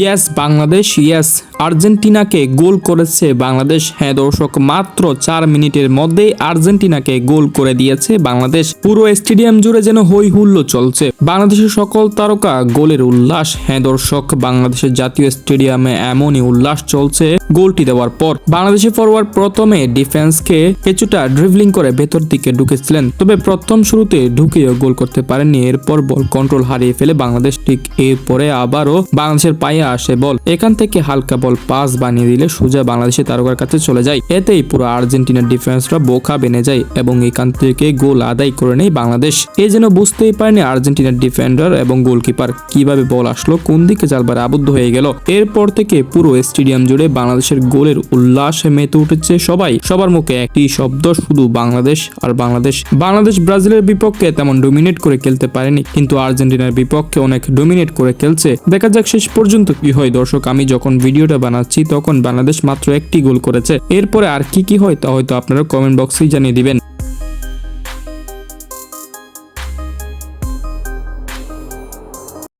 Yes, Bangladesh, yes. আর্জেন্টিনাকে গোল করেছে বাংলাদেশ। হ্যাঁ দর্শক, মাত্র চার মিনিটের মধ্যেই আর্জেন্টিনাকে গোল করে দিয়েছে বাংলাদেশ। পুরো স্টেডিয়াম জুড়ে যেন হই হুল্লো চলছে। বাংলাদেশের সকল তারকা গোলের উল্লাস। হ্যাঁ দর্শক, বাংলাদেশের জাতীয় স্টেডিয়ামে এমনই উল্লাস চলছে গোলটি দেওয়ার পর। বাংলাদেশের ফরওয়ার্ড প্রথমে ডিফেন্সকে কিছুটা ড্রিভলিং করে ভেতর দিকে ঢুকেছিলেন। তবে প্রথম শুরুতে ঢুকেও গোল করতে পারেননি। এরপর বল কন্ট্রোল হারিয়ে ফেলে বাংলাদেশ। ঠিক এরপরে আবারও বাংলাদেশের পায়ে আসে, বল। এখান থেকে হালকা বল পাস বানিয়ে দিলে সোজা বাংলাদেশের তারকার কাছে চলে যায়। এতেই পুরো আর্জেন্টিনার ডিফেন্সরা বোকা বেনে যায় এবং এখান থেকে গোল আদায় করে নেয় বাংলাদেশ। এ যেন বুঝতেই পারেনি আর্জেন্টিনার ডিফেন্ডার এবং গোলকিপার কীভাবে বল আসলো, কোন দিকে জালবার আবদ্ধ হয়ে গেল। এরপর থেকে পুরো স্টেডিয়াম জুড়ে বাংলাদেশের গোলের উল্লাসে মেতে উঠেছে সবাই। সবার মুখে একটি শব্দ, শুধু বাংলাদেশ আর বাংলাদেশ। বাংলাদেশ ব্রাজিলের বিপক্ষে তেমন ডোমিনেট করে খেলতে পারেনি, কিন্তু আর্জেন্টিনার বিপক্ষে অনেক ডোমিনেট করে খেলছে। দেখা যাক শেষ পর্যন্ত কি হয়? দর্শক, আমি যখন ভিডিওটা বানাচ্ছি, তখন বাংলাদেশ মাত্র একটি গোল করেছে। এরপরে আর কি কি হয় তা হয়তো আপনারা কমেন্ট বক্সেই জানিয়ে দিবেন।